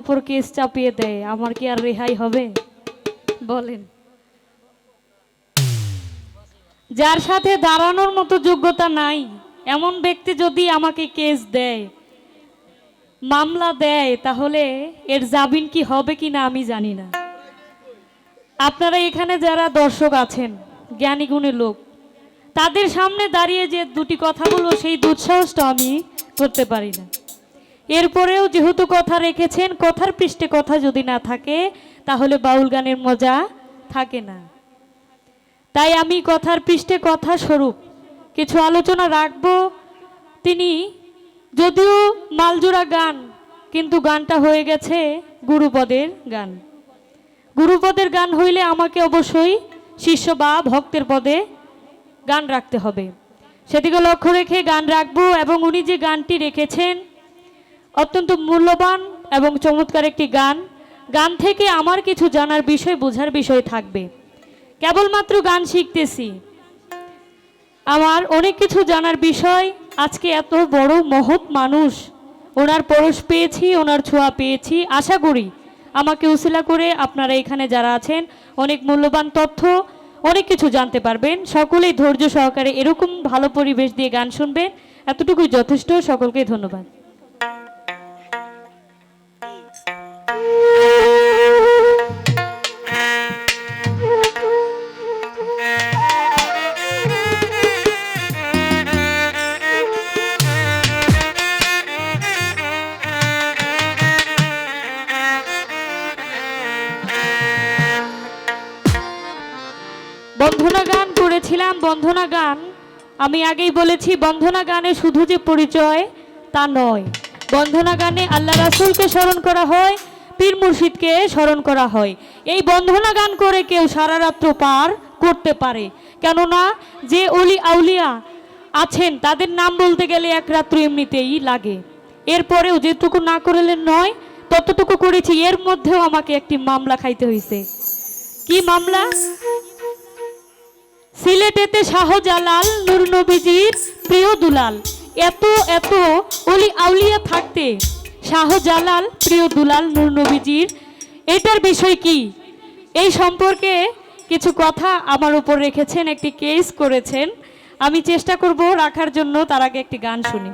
উপর কেস চাপিয়ে দেয়, আমার কি আর রেহাই হবে? বলেন। যার সাথে দাঁড়ানোর মতো যোগ্যতা নাই, এমন ব্যক্তি যদি আমাকে কেস দেয়, মামলা দেয়, তাহলে এর জামিন কি হবে কি না আমি জানি না। আপনারা এখানে যারা দর্শক আছেন, জ্ঞানী গুণী লোক, তাদের সামনে দাঁড়িয়ে যে দুটি কথা বলব সেই দুঃসাহসটা আমি করতে পারি না। এরপরেও যেহেতু কথা রেখেছেন, কথার পৃষ্ঠে কথা যদি না থাকে, তাহলে বাউল গানের মজা থাকে না। তাই আমি কথার পৃষ্ঠে কথা স্বরূপ কিছু আলোচনা রাখব। তিনি, যদিও মালজোড়া গান, কিন্তু গানটা হয়ে গেছে গুরুপদের গান। গুরুপদের গান হইলে আমাকে অবশ্যই শিষ্য বা ভক্তের পদে গান রাখতে হবে। সেদিকে লক্ষ্য রেখে গান রাখব এবং উনি যে গানটি রেখেছেন অত্যন্ত মূল্যবান এবং চমৎকার একটি গান। গান থেকে আমার কিছু জানার বিষয়, বোঝার বিষয় থাকবে। কেবলমাত্র গান শিখতেছি। আমার অনেক কিছু জানার বিষয়। আজকে এত বড় মহৎ মানুষ। ওনার পরশ পেয়েছি, ওনার ছোঁয়া পেয়েছি। আশা করি আমাকে উসিলা করে আপনারা এখানে যারা আছেন, অনেক মূল্যবান তথ্য, অনেক কিছু জানতে পারবেন। সকলেই ধৈর্য সহকারে এরকম ভালো পরিবেশ দিয়ে গান শুনবেন। এতটুকুই যথেষ্ট। সকলকে ধন্যবাদ। বন্ধনা গান করেছিলাম, বন্ধনা গান। আমি আগেই বলেছি, বন্ধনা গানে শুধু যে পরিচয়, তা নয়। বন্ধনা গানে আল্লাহ রাসুলকে স্মরণ করা হয়, পীর মুর্শিদকে স্মরণ করা হয়। এই বন্ধনা গান করে কেউ সারা রাত্র পার করতে পারে। কেননা যে অলি আউলিয়া আছেন, তাদের নাম বলতে গেলে এক রাত্র এমনিতেই লাগে। এরপরেও যেটুকু না করলেন নয়, ততটুকু করেছি। এর মধ্যেও আমাকে একটি মামলা খাইতে হয়েছে কি মামলা? সিলেটেতে শাহজালাল, নূর নবীজির প্রিয় দুলাল। এত এত অলি আউলিয়া থাকতে শাহজালাল, প্রিয় দুলাল, নূর নবীজির। এটার বিষয় কি? এই সম্পর্কে কিছু কথা আমার উপর রেখেছেন, একটি কেস করেছেন। আমি চেষ্টা করব রাখার জন্য, তার আগে একটি গান শুনি।